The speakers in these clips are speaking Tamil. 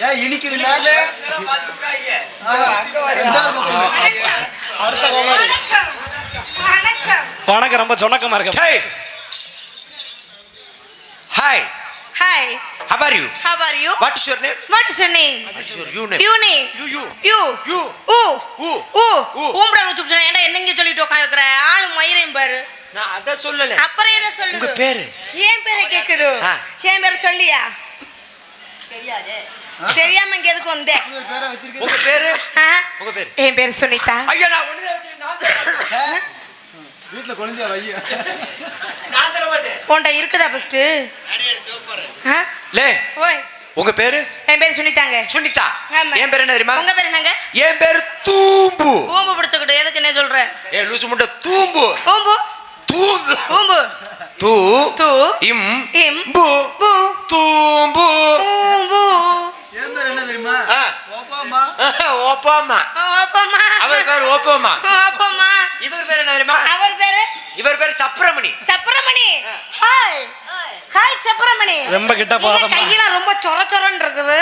ஏன் இனிக்குது அடுத்த வணக்கம். வணக்கம். வணக்கம். ரொம்ப சொணக்கமா இருக்கு Hey. Hi. How are you? how are you? What is your name? What is your name? What is your you name? You name? You, you. You. You. ஊ. ஊ. ஊ. ஊம்புடா ஊச்சு புடிச்சா, ஏன்டா என்னங்க சொல்லிட்டு உட்கார்ந்திருக்கிற? ஆளு மயிரையும் பாரு. நான் அத சொல்லல அப்புறம் எதை சொல்லுது? உங்க பேரு? என் பேரை கேக்குது. என் பேரை சொல்லியா? தெரியாம இங்க எதுக்கு வந்த? ஒரு பேரை வச்சிருக்கேன் உங்க பேரு? உங்க பேரு என் பேரு சுனிதா. ஐயா நான் ஒண்ணு வீட்டுல குழந்தைய மாட்டேன் உன்கிட்ட இருக்குதா? ஆ? லே ஓய். உங்க பேரு என் பேரு சுனிதாங்க. சுனிதா. என் பேரு என்ன தெரியுமா உங்க பேரு என்னங்க? என் பேரு தூம்பு ஊம்பு பிடிச்சுக்கிட்டு எதுக்கு என்ன சொல்ற? ஏ லூசு முட்டை தூம்பு ஊம்பு. தூம்பு ஊம்பு. தூ தூ. இம் இம். பு பூ. தூம்பு ஊம்பு. என் பேர் என்ன தெரியுமா. ஓப்பாமா ஓப்பாமா ஓப்பம்மா. அவர் பேர் ஓப்பாமா ஓப்பம்மா. இவர் பேர் என்ன தெரியுமா அவர் பேரு இவர் பேர் சப்ரமணி. சப்பரமணி ஹாய். ஹாய். சப்பரமணி ரொம்ப கிட்ட போகாதம்மா. கையெல்லாம் ரொம்ப சொர சொரன்னு இருக்குது.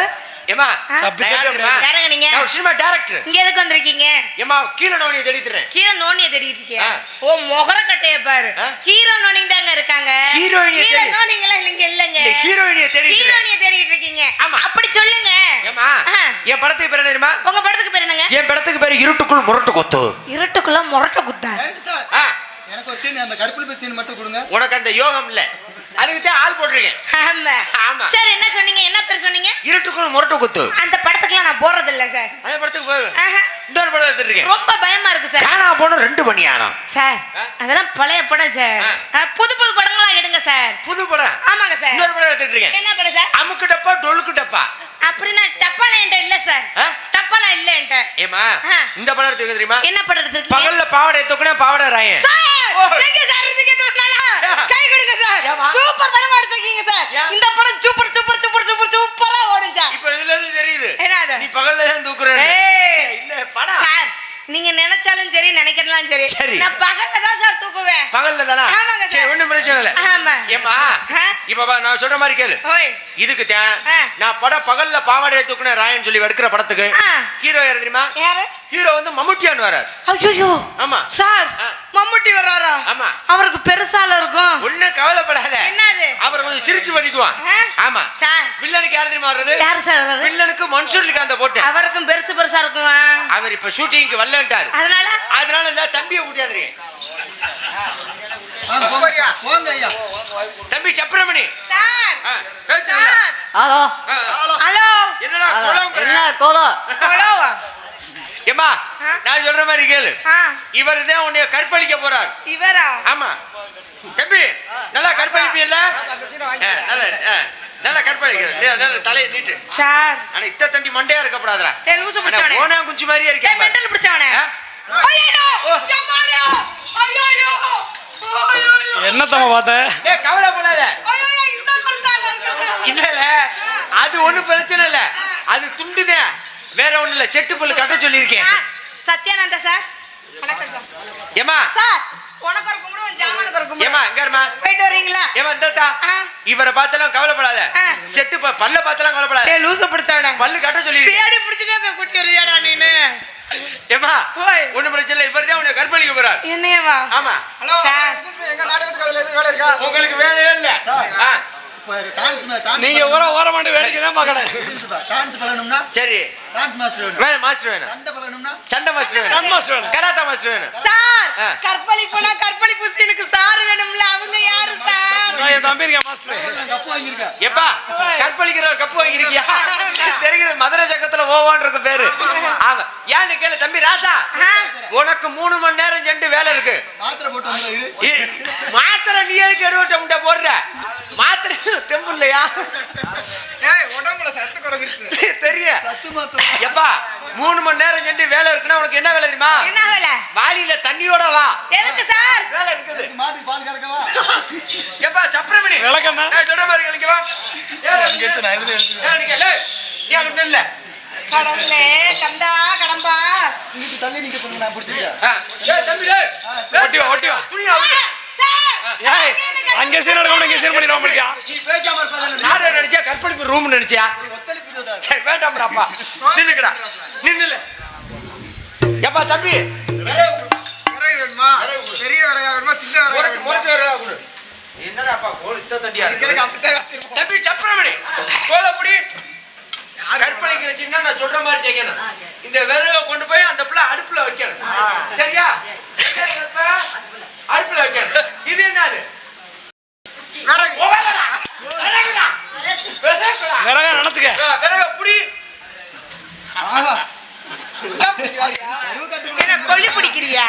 ஏமா நான்? யாருங்க நீங்க? நான் ஒரு சினிமா டைரக்டர் இங்க எதுக்கு வந்திருக்கீங்க? ஏமா கீழே நோனியை தேடித்துறேன் கீரை நோனிய தேடிட்டு இருக்கியா ஆ. ஓ முகர கட்டைய பாரு? ஹீரோ நோனிங் தாங்க இருக்காங்க. ஹீரோயினிய ஹீரோ தேடி- நோனிங்களா இல்லைங்க இல்லங்க. இல்ல, ஹீரோயினிய தேடிட்டு இருக்கேன். ஹீரோனிய தேடிட்டு இருக்கீங்க. ஆமா. அப்படி சொல்லுங்க. ஏமா. என் படத்துக்கு பேர் என்ன தெரியுமா? உங்க படத்துக்கு பேர் என்னங்க? என் படத்துக்கு பேர் இருட்டுக்குள் முரட்டு கொத்து. இருட்டுக்குள்ள முரட்ட குத்தா. சீன் அந்த கருப்பில் சீன் மட்டும் கொடுங்க. உனக்கு அந்த யோகம் இல்ல. அதுக்கு தான் ஆள் போட்டிருக்கேன். ஆமா. ஆமா. சரி என்ன சொன்னீங்க? என்ன பேர் சொன்னீங்க? இருட்டுக்குள் முரட்டு கொத்து. அந்த படத்துக்குலாம் நான் போறது இல்ல சார். அந்த படத்துக்கு போய். இன்னொரு படம் எடுத்துட்டு இருக்கேன் ரொம்ப பயமா இருக்கு சார். காணா போன ரெண்டு மணி ஆனம் சார்? அதெல்லாம் பழைய படம் சார். புது புது படங்களா எடுங்க சார். புது படம். ஆமாங்க சார். இன்னொரு படம் எடுத்துட்டு இருக்கேன். என்ன படம் சார்? அமுக்கு டப்பா டொலுக்கு டப்பா. அப்படின்னா டப்பாலாம் என்கிட்ட இல்ல சார் ஆ? டப்பாலாம் இல்ல என்கிட்ட ஏமா. இந்த படம் எடுத்துக்க தெரியுமா என்ன படம் எடுத்துருக்கீங்க பகல்ல பாவாடை தூக்குனா பாவாடை ராயன்? கை கொடுங்க சார்? சூப்பர் படம் எடுத்துருக்கீங்க சார்? இந்த படம் சூப்பர் சூப்பர் சூப்பரா ஓடும் சார் இப்ப இதுல இருந்து தெரியுது என்னது? நீ பகல்ல தான் தூக்குற ஏய். இல்ல படம் சார் நீங்க நினைச்சாலும் சரி நினைக்கலாம் சரி சரி. நான் பகல்ல தான் சார் தூக்குவேன் பகல்ல தானா ஆமாங்க சார். ஒண்ணும் பிரச்சனை இல்ல ஆமா. ஏமா? இப்ப பா, நான் சொல்ற மாதிரி கேளு ஓய் இதுக்கு தான். நான் படம் பகல்ல பாவாடை தூக்குன ராயன் சொல்லி எடுக்கிற படத்துக்கு. ஹீரோ யாரு தெரியுமா யாரு ஹீரோ வந்து மம்முட்டியான் வரார் ஐயோ ஆமா. சார். மம்முட்டி வர்றாரா ஆமா. அவருக்கு பெருசால இருக்கும் ஒண்ணும் கவலைப்படாத என்னது? அவர் கொஞ்சம் சிரிச்சு பண்ணிக்குவான் ஆ? ஆமா சார் வில்லனுக்கு யார் தெரியுமா வர்றது யாரு சார் வில்லனுக்கு மன்சூர்லிக்கு அந்த போட்டேன் அவருக்கும் பெருசு பெருசா அவர் இப்ப ஷூட்டிங்க்கு வரலன்ட்டாரு. அதனால? அதனால இந்த தம்பியை ஐயா. தம்பி சப்ரமணி. சார். ஹலோ. என்னடா என்ன கோலம் ஏமா ஆ? நான் சொல்ற மாதிரி கேளு. இவர் தான் உன்னைய கற்பழிக்க போறார். இவரா? ஆமா. தம்பி நல்லா கற்பழிப்பீல்ல? நல்ல நல்லா கற்பழிக்கிற நீ நல்ல தலையை நீட்டு. சார். ஆனா இத்த தண்டி மண்டையா இருக்கப்படாதா ஏய், லூசு பிடிச்சவனே. போனா குஞ்சு மாதிரியே இருக்கேன் மெண்டல் பிடிச்சவனே. ஐயோ என்னத்தம்மா பார்த்த? ஏ கவலைப்படாத ஐயோ இந்த பெருசால இருக்குது இல்ல இல்ல அது ஒண்ணும் பிரச்சனை இல்ல. அது துண்டுதான் வேற ஒண்ணு இல்ல. செட்டு புல்லு கட்ட சொல்லியிருக்கேன். சத்யானந்தா சார். ஏமா சார். உனக்கு ஒரு கும்பிடு உன் ஜாமானுக்கு ஏமா எங்க இருமா போயிட்டு வரீங்களா? ஏமா இந்தா. இவரை பார்த்தாலும் கவலைப்படாத. செட்டு ப- பல்ல பார்த்தாலும் கவலைப்படாத. லூசு பிடிச்சவனே. பல்லு கட்ட சொல்லியிருக்கேன் தேடி பிடிச்சிட்டே குட்டி வரியாடா நீனு. ஏமா ஓய். ஒண்ணும் பிரச்சனை இல்ல. இவர் தான் உன்னை கற்பழிக்க போறார். என்னையவா? ஆமா. எங்க நாடகத்துக்கு எதுவும் வேலை இருக்கா? உங்களுக்கு வேலையே இல்ல. நீங்க ஓரமாட்டு வேடிக்கை தான் பார்க்கல டான்ஸ் பழகணும்னா சரி. டான்ஸ் மாஸ்டர் வேணும். வேணும் மாஸ்டர் வேணும். சண்டை பழகணும்னா சண்டை மாஸ்டர் சண்டை வேணும் மாஸ்டர் வேணும். கராத்தா மாஸ்டர் வேணும். சார். கற்பழிப்புனா கற்பழிப்பு சீனுக்கு சார் வேணும்ல. அவங்க யாரு சார்? என் தம்பி இருக்கேன் மாஸ்டர் கப்பு வாங்கியிருக்கேன் எப்பா கற்பழிக்கிற கப்பு தெரியுது மதுரை சக்கத்துல ஓவான் இருக்கு பேரு. ஆமா. ஏன்னு கேளு தம்பி ராசா. உனக்கு மூணு மணி நேரம் சென்று வேலை இருக்கு. மாத்திரை போட்டு வந்து இரு. இ- மாத்திரை நீ எதுக்கு எடுவட்ட முட்டை போடுற? மாத்திரை தெம்பு இல்லையா? தெரியும் சத்து மாத்திரை எப்பா மூணு மணி நேரம் சென்று வேலை இருக்குன்னா உனக்கு என்ன வேலை தெரியுமா? என்ன வேலை? வாளியில தண்ணியோட வா. எதுக்கு சார்? வேலை இருக்குது. மாத்தி பால் கறக்கவா? எப்பா சப்ரமணி. விளக்கண்ணா. நான் சொல்ற மாதிரி கழிக்கவா நீ அங்க நில்ல. கடவுளே கந்தா கடம்பா. இங்கிட்டு தள்ளி நிக்க சொல்லுங்க நான் பிடிச்சிருக்கேன் ஆ, ஏய், தம்பி, டேய். ஒட்டி வா, ஒட்டி வா. Sir, sir. ஏய், அங்க சீன் எடுக்கணும் இங்க சீன் பண்ணிடுவோம் நீ பேசாம இருப்பா நாடகம் நடிச்சா கற்பழிப்பு ரூம் நினைச்சியா. சரி வேண்டாம்டாப்பா நின்னுக்கடா. நின்னுல. எப்பா தம்பி? விறகு வேணுமா? பெரிய விறகா வேணுமா? சின்ன விறகா கொடு. என்னடாப்பா கோல் இத்த தண்டியா இருக்கு? அப்படித்தான். தம்பி சப்பரமணி கோலப்படி கற்பழிக்கிற சின்ன நான் சொல்ற மாதிரி செய்யணும். இந்த விறகை கொண்டு போய் அந்த பிள்ளை அடுப்புல வைக்கணும். சரியா என்ன கற்ப? அடுப்புல வைக்கணும் இது என்னது விறகு. விறகுடா. விறகுடா. விறகுடா. நிறைய நினைச்சுக்க விறக புடி ஆஹா. எல்லாம் பிடிக்கிறாரு. தெருவு கட்டுக்கு என்ன கொல்லி பிடிக்கிறியா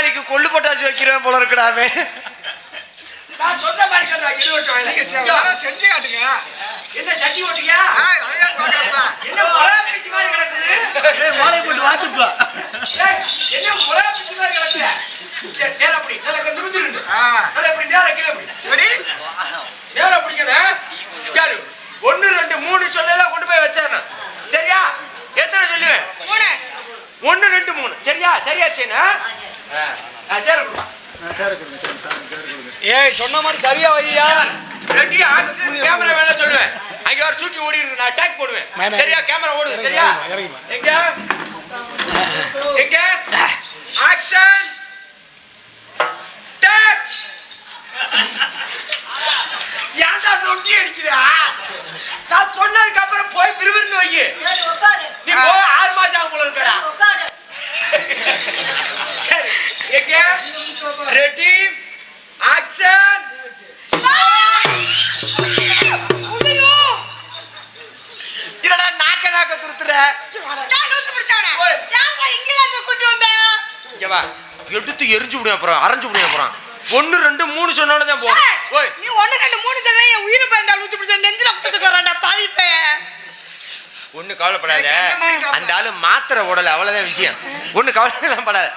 தீபாவளிக்கு கொள்ளு பொட்டாச்சு வைக்கிறேன் போல இருக்கடாமே. நான் சொல்ற மாதிரி செஞ்சு காட்டுங்க என்ன சட்டி பார்க்கறப்ப. என்ன முளை பிச்சு மாதிரி கிடக்குது? போட்டு வாத்துப்பா. ஏய், என்ன முளை பிச்சு மாதிரி கிடக்குது? சரி நேரா அப்படி நல்லா நிமிந்து நின்று ஆ, நல்லா இப்படி நேரா கீழே அப்படி சரி. நேரா பிடிக்கணும் யாரு? ஒன்னு ரெண்டு மூணு சொல்லலாம் கொண்டு போய் வச்சாரு சரியா? எத்தனை சொல்லுவேன்? மூணு. ஒன்னு ரெண்டு மூணு. சரியா? சரியா சேனா. ஏய் சொன்ன மாதிரி சரியா வையா? ரெடி ஆக்ஷன் கேமரா வேணா சொல்லுவேன். அங்க ஒரு ஷூட்டிங் ஓடி இருக்கு நான் அட்டாக் போடுவேன். சரியா? கேமரா ஓடுது சரியா. எங்க? எங்க? ஆக்ஷன். டேக் ஏன்டா நொண்டி அடிக்கிறா? நான் சொன்னதுக்கு அப்புறம் போய் விறுவிறுன்னு வை நீ போய் ஆறு மாசம் ஆகும் போல இருக்கடா. ரெடி ஆக்ஷன் ஐயோ இல்லடா நாக்க நாக்க துருத்துற? எடுத்து எரிஞ்சு விடுவேன் அப்புறம் அரைஞ்சு விடுவேன் அப்புறம் ஒன்னு ரெண்டு மூணு சொன்னோட தான் ஏய், ஓய். நீ ஒண்ணு ரெண்டு மூணு சொல்ற என் உயிரை பாருடா லூசு பிடிச்ச நெஞ்சில குத்துக்கு வரான்டா பாவி பையன் ஒண்ணு கவலைப்படாத. அந்த ஆளு மாத்திரை ஓடல அவ்வளவுதான் விஷயம். ஒண்ணு கவலை படாத.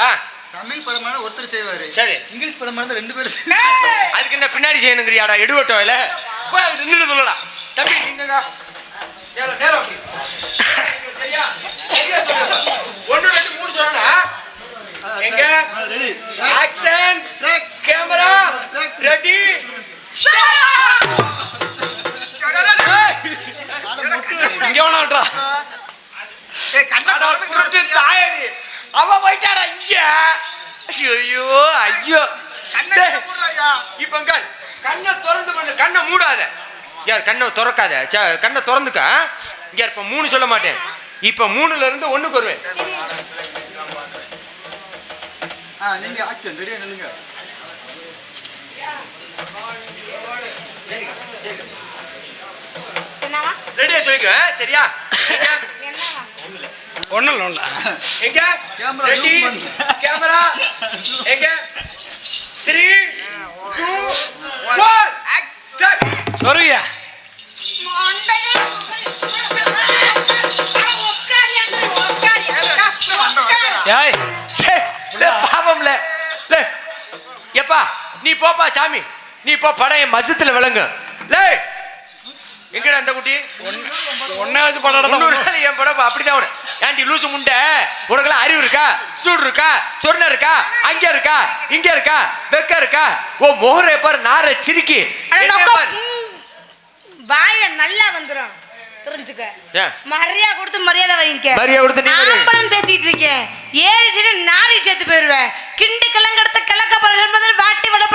ஆ. தமிழ் படமான ஒருத்தர் செய்வாரு. சரி. இங்கிலீஷ் படமான ரெண்டு பேரும் அதுக்கு என்ன பின்னாடி செய்யணுங்கிறியாடா எடுவட்டம் இல்ல நின்று சொல்லலாம் தம்பி நீங்க. ஒண்ணு ரெண்டு மூணு எங்க? Track. Camera ready. இங்க வேணா விட்றா அவன் போயிட்டாடா இங்க. ஐயோ ஐயோ. கண்ணை? இப்ப கண்ணை திறந்து பண்ணு. கண்ணை மூடாத. யார் கண்ணை திறக்காத. ச- கண்ணை திறந்துக்க. இங்க இப்ப மூணு சொல்ல மாட்டேன். இப்ப மூணுல இருந்து ஒண்ணுக்கு வருவேன். ஆ, நீங்க action. ready ஆ நில்லுங்க. ரெடியா சொல்லிக்க சரியா? ஒண்ணும் இல்லை எங்க? ரெடி. கேமரா எங்க? Three two one. உட்காரு. ஏய் பாவம்ல லே. எப்பா நீ போப்பா சாமி. நீ போ படம் என் மசத்துல விளங்கு. லே. எங்கடா அந்த குட்டி? ஒன்னே வச்சு படம் எடுத்தா நாள் என் படம் அப்படிதான் உனக்கு ஏன்டி லூசு முண்டை? உனக்கெல்லாம் அறிவு இருக்கா? சூடு இருக்கா? சொர்ண இருக்கா? அங்க இருக்கா? இங்க இருக்கா? வெக்க இருக்கா? ஓ மோகரை பாரு நார சிரிக்கி. வாயில நல்லா வந்துரும். தெரிஞ்சுக்க? மரியாதை கொடுத்து மரியாதை வாங்கிக்க. மரியாதை கொடுத்து நீ. ஆம்பளம் பேசிட்டு இருக்கேன். ஏறிட்டு நாரி சேர்த்து போயிருவேன். கிண்டு கிளங்கடத்த கிழக்க நண்பர்கள் வாட்டி வளர்க்க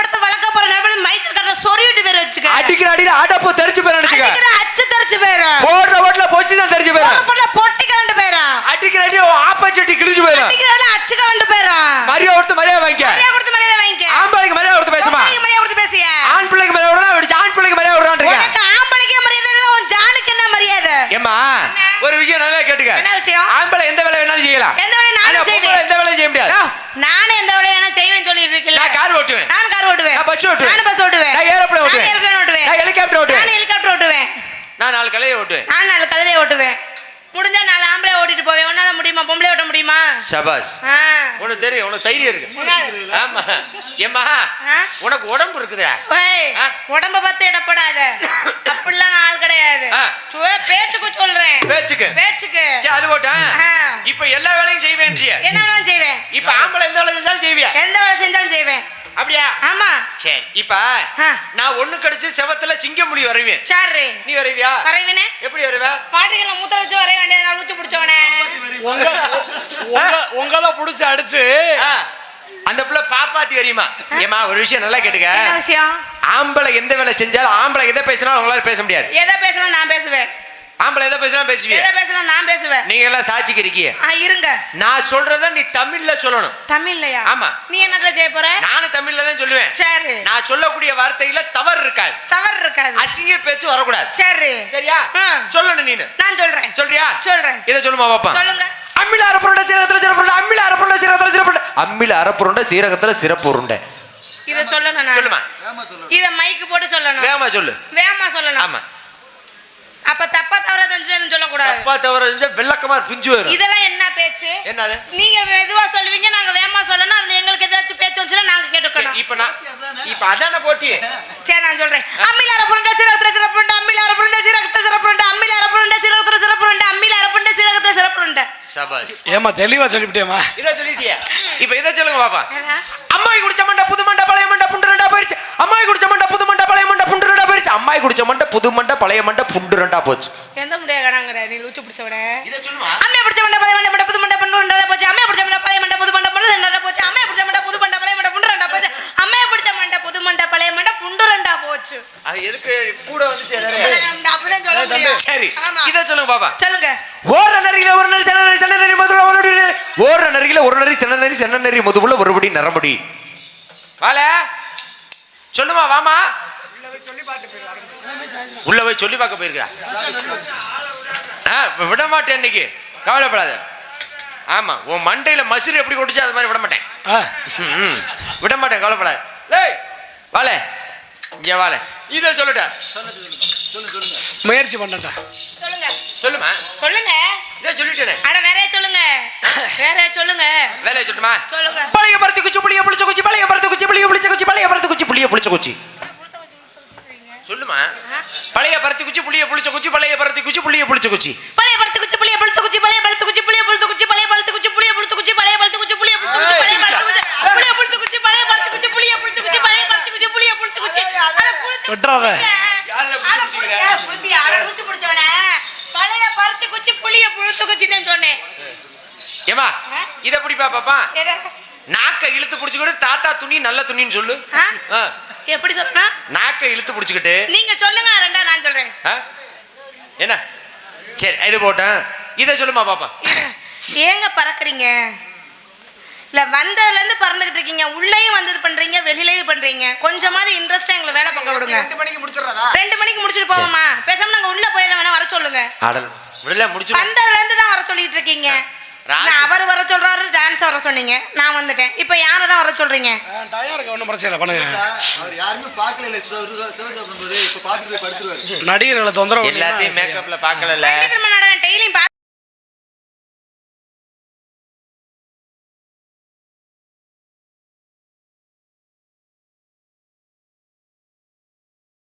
போற நண்பர்கள் மைசூர் கட்ட சொருவிட்டு பேர் வச்சுக்க. அடிக்கிற அடியில ஆட்டப்போ தெரிச்சு போய் நினைச்சுக்க. அடிக்கிற அச்சு தெரிச்சு போயிரும் போடுற ஓட்டுல பொசி தான் தெரிச்சு போயிடும் பொண்ண பொட்டி கலண்டு போயிரும் அடிக்கிற அடி ஆப்பச்சட்டி கிழிச்சு போயிடும் அடிக்கிறவள அச்சு கலண்டு போயிரும் மரியாதை கொடுத்து மரியாதை வாங்கிக்க. மரியாதை கொடுத்து மரியாதை வாங்கிக்க. ஆம்பளைக்கு மரியாதை கொடுத்து பேசுமா? மரியாதை கொடுத்து பேசிய ஆண் பிள்ளைக்கு மரியாதை விடணும் அப்படி ஆண் பிள்ளைக்கு மரியாதை விடணும் உனக்கு ஆம்பளைக்கே மரியாதை இல்ல, உன் ஜானுக்கு என்ன மரியாதை ஏம்மா என்ன? ஒரு விஷயம் நல்லா கேட்டுக்க என்ன விஷயம்? ஆம்பளை எந்த வேலை வேணாலும் செய்யலாம் எந்த வேலையும் நானும் ஆனா பொம்பளை செய்வேன். எந்த வேலையும் செய்ய முடியாது யோ, நானும் எந்த வேலையை வேணா செய்வேன்னு சொல்லிட்டு இருக்கல நான் கார் ஓட்டுவேன் நானும் கார் ஓட்டுவேன் நான் பஸ் ஓட்டுவேன் நானும் பஸ் ஓட்டுவேன் நான் ஏரோப்ளேன் ஓட்டுவேன் நானும் ஏரோப்ளேன் ஓட்டுவேன் நான் ஹெலிகாப்டர் ஓட்டுவேன் நானும் ஹெலிகாப்டர் ஓட்டுவேன் நான் நாலு கலையை ஓட்டுவேன் நான் நாலு கழுதையை ஓட்டுவேன் முடிஞ்சா நாலு ஆம்பளை ஓட்டிட்டு போவேன் உன்னால முடியுமா பொம்பளை ஓட்ட முடியுமா சபாஸ். உனக்கு தெரியும் உனக்கு தைரியம் இருக்கு. என்ன? ஆமா. ஏம்மா ஆ? உனக்கு உடம்பு இருக்குதா? உடம்ப பார்த்து இடப்படாத. அப்படிலாம் ஆள் கிடையாது. பேச்சுக்கு சொல்றேன். பேச்சுக்கு? பேச்சுக்கு. சரி அது போட்டேன். இப்ப எல்லா வேலையும் செய்வேன்றிய. என்னெல்லாம் செய்வேன்? இப்ப ஆம்பளை எந்த வேலை செஞ்சாலும் செய்வியா? எந்த வேலை செஞ்சாலும் செய்வேன். அப்படியா? ஆமா. சரி இப்ப. நான் ஒண்ணு கடிச்சு செவத்துல சிங்கமுடி வரைவேன். சாரு நீ வரைவியா? வரைவினே? எப்படி வரைவ? பாட்டுகளை மூத்த வச்சு வரைய வேண்டியது நான் லூச்சு பிடிச்சவனே. உங்க உங்களை புடிச்சு அடிச்சு. ஆ. அந்த பிள்ளை பாப்பாத்தி வரையுமா ஏமா ஒரு விஷயம் நல்லா கேட்டுக்க. என்ன விஷயம்? ஆம்பளை எந்த வேலை செஞ்சாலும் ஆம்பளை எதை பேசினாலும் உங்களால பேச முடியாது. எதை பேசலாம் நான் பேசுவேன். ஆம்பளை எதை பேசினாலும் பேசுவீங்க எதை பேசலாம் நான் பேசுவேன். நீங்க எல்லாம் சாட்சிக்கு இருக்கீங்க ஆ இருங்க. நான் சொல்றத நீ தமிழ்ல சொல்லணும். தமிழ்லையா? ஆமா. நீ என்னதுல செய்ய போற? நானும் தமிழ்ல தான் சொல்லுவேன். சரி. நான் சொல்லக்கூடிய வார்த்தையில தவறு இருக்காது. தவறு இருக்காது. அசிங்க பேச்சு வரக்கூடாது. சரி. சரியா? ஆ. சொல்லணும் நீனு. நான் சொல்றேன். சொல்றியா? சொல்றேன். இதை சொல்லுமா பாப்பா? சொல்லுங்க. அம்மில அரப்புருண்டை சீரகத்துல சிறப்புருண்டை அம்மில அரப்புருண்டை சீரகத்துல சிறப்புருண்டை. அம்மில அரப்புருண்டை சீரகத்துல சிறப்பு உருண்டை இத சொல்லணும் நான். சொல்லுமா? வேமா சொல்லு இத மைக்கு போட்டு சொல்லணும். வேகமா சொல்லு. வேகமா சொல்லணும். ஆமா. அப்ப தப்பா தவறா தெரிஞ்சு சொல்லக்கூடாது. தப்பா தவறு செஞ்சா வெள்ளக்கமார் பிஞ்சு வரும் இதெல்லாம் என்ன பேச்சு? என்னது? நீங்க மெதுவா சொல்லுவீங்க நாங்க வேகமா சொல்லணும். அதுல எங்களுக்கு ஏதாச்சும் பேச்சு வந்துச்சுன்னா நாங்க கேட்டுக்கணும். இப்ப நான் இப்ப அதான போட்டி? சரி நான் சொல்றேன். அம்மில அரப்புருண்டை சீரகத்துல சிறப்புருண்டை அம்மில அரப்புருண்டை சீரகத்துல சிறப்புருண்டை அம்மில அரப்புருண்டை சீரகத்துல சிறப்புருண்டை அம்மில அரப்புருண்டை சீரகத்துல சிறப்புருண்டை சபாஸ் ஏமா தெளிவா சொல்லிவிட்டேமா இதை சொல்லிட்டியா. இப்ப இதை சொல்லுங்க பாப்பா? அம்மாய் குடிச்ச மண்டை புது மண்டை பழைய மண்டை புண்டு ரெண்டா போயிருச்சு. அம்மாய் குடிச்ச மண்டை புது மண்டை பழைய மண்டை புண்டு ரெண்டா போயிருச்சு. அம்மாய் குடிச்ச மண்டை புது மண்டை பழைய மண்டை புண்டு ரெண்டா போச்சு. எந்த முடியா கடாங்கிற? நீ லூச்சு பிடிச்சவன. இதை சொல்லுமா? அம்மையை பிடிச்ச மண்டை பழைய மண்டை மண்டை புது மண்டை பொண்ணு ரெண்டா போச்சு அம்மையை பிடிச்ச மண்டை பழைய மண்டை புது மண்டை பொண்ணு ரெண்டா போச்சு அம்மையை பிடிச்ச மண்டை புது மண்டை பழைய மண்டை புண்டு ரெண்டா போச்சு அம்மையை பிடிச்ச மண்டை புது மண்டை பழைய மண்டை புண்டு ரெண்டா போச்சு அது எதுக்கு கூட வந்துச்சு நான் அப்படிதான் சொல்ல முடியும் சரி ஆமா. இதை சொல்லுங்க பாப்பா சொல்லுங்க ஓர நரியில ஒரு நரி சென்ன நரி சென்ன நரி மதுல ஒரு நரி ஓர நரியில ஒரு நரி சென்ன நரி மதுவுல ஒருபடி நரமுடி வால சொல்லுமா வாமா. உள்ள போய் சொல்லி பார்க்க போயிருக்கா விட மாட்டேன் இன்னைக்கு. கவலைப்படாத. ஆமா உன் மண்டையில மசுறு எப்படி கொட்டுச்சு அது மாதிரி விட மாட்டேன். விட மாட்டேன் கவலைப்படாத. லேய் வால. இங்க வால. இதை சொல்லிட்டேன் முயற்சி பண்ணட்டா சொல்லுங்க சொல்லுமா சொல்லுங்க இதை சொல்லிட்டேனே அட வேற சொல்லுங்க வேற சொல்லுங்க வேலையை சொல்லட்டுமா சொல்லுங்க பழைய பருத்தி குச்சி புளிய புளிச்ச குச்சி பழைய பருத்தி குச்சி புளிய புளிச்ச குச்சி பழைய பருத்தி குச்சி புளிய புளிச்ச குச்சி சொல்லுமா பழைய பருத்தி குச்சி புளிய புளிச்ச குச்சி பழைய பருத்தி குச்சி புளிய புளிச்ச குச்சி பழைய பழுத்து குச்சி புளிய பழுத்து குச்சி பழைய பழுத்து குச்சி புளிய பழுத்து குச்சி பழைய குச்சி புளிய பழுத்து குச்சி பழைய பழுத்து குச்சி புளிய குச்சி பழைய குச்சி புளிய குச்சி பழைய பழுத்து குச்சி புளிய பழுத்து குச்சி பழைய பழுத்து குச்சி புளிய குச்சி புழுத்து விட்டுறாத புழுத்தியா, புழுத்தியா, அட குச்சி பிடிச்சவனே. பழைய பருத்தி குச்சி புளிய புழுத்து குச்சின்னு சொன்னேன் ஏமா இத பிடிப்பா பாப்பா? நாக்க இழுத்து புடிச்சுக்கிட்டு தாத்தா துணி நல்ல துணின்னு சொல்லு. எப்படி சொல்லணும்? நாக்க இழுத்து புடிச்சுக்கிட்டு. நீங்க சொல்லுங்க ரெண்டா நான் சொல்றேன்? என்ன? சரி இது போட்டேன். இதை சொல்லுமா பாப்பா. ஏங்க பறக்குறீங்க? இல்ல வந்ததுல இருந்து பறந்துகிட்டு இருக்கீங்க. உள்ளேயும் வந்து இது பண்றீங்க வெளியிலயும் பண்றீங்க. கொஞ்சமாவது இன்ட்ரெஸ்டா எங்களை வேலை பார்க்க விடுங்க. ரெண்டு மணிக்கு முடிச்சிடுறதா? ரெண்டு மணிக்கு முடிச்சுட்டு போவோமா? பேசாம நாங்க உள்ள போயிட வேணா வர சொல்லுங்க. ஆடல் விடல முடிச்சு வந்ததுல இருந்து தான் வர சொல்லிட்டு இருக்கீங்க. அவர் வர சொல்றாரு டான்ஸ் வர சொன்னீங்க. நான் வந்துட்டேன். இப்போ யாரை தான் வர சொல்றீங்க? ஒன்றும் பிரச்சனை இல்லை. பண்ணுங்க. அவர் யாருமே பார்க்கல இல்ல இப்ப பார்த்துட்டு போய் படுத்துருவாரு. நடிகர்களை தொந்தரவு எல்லாத்தையும் மேக்கப்ல பார்க்கல டெய்லியும்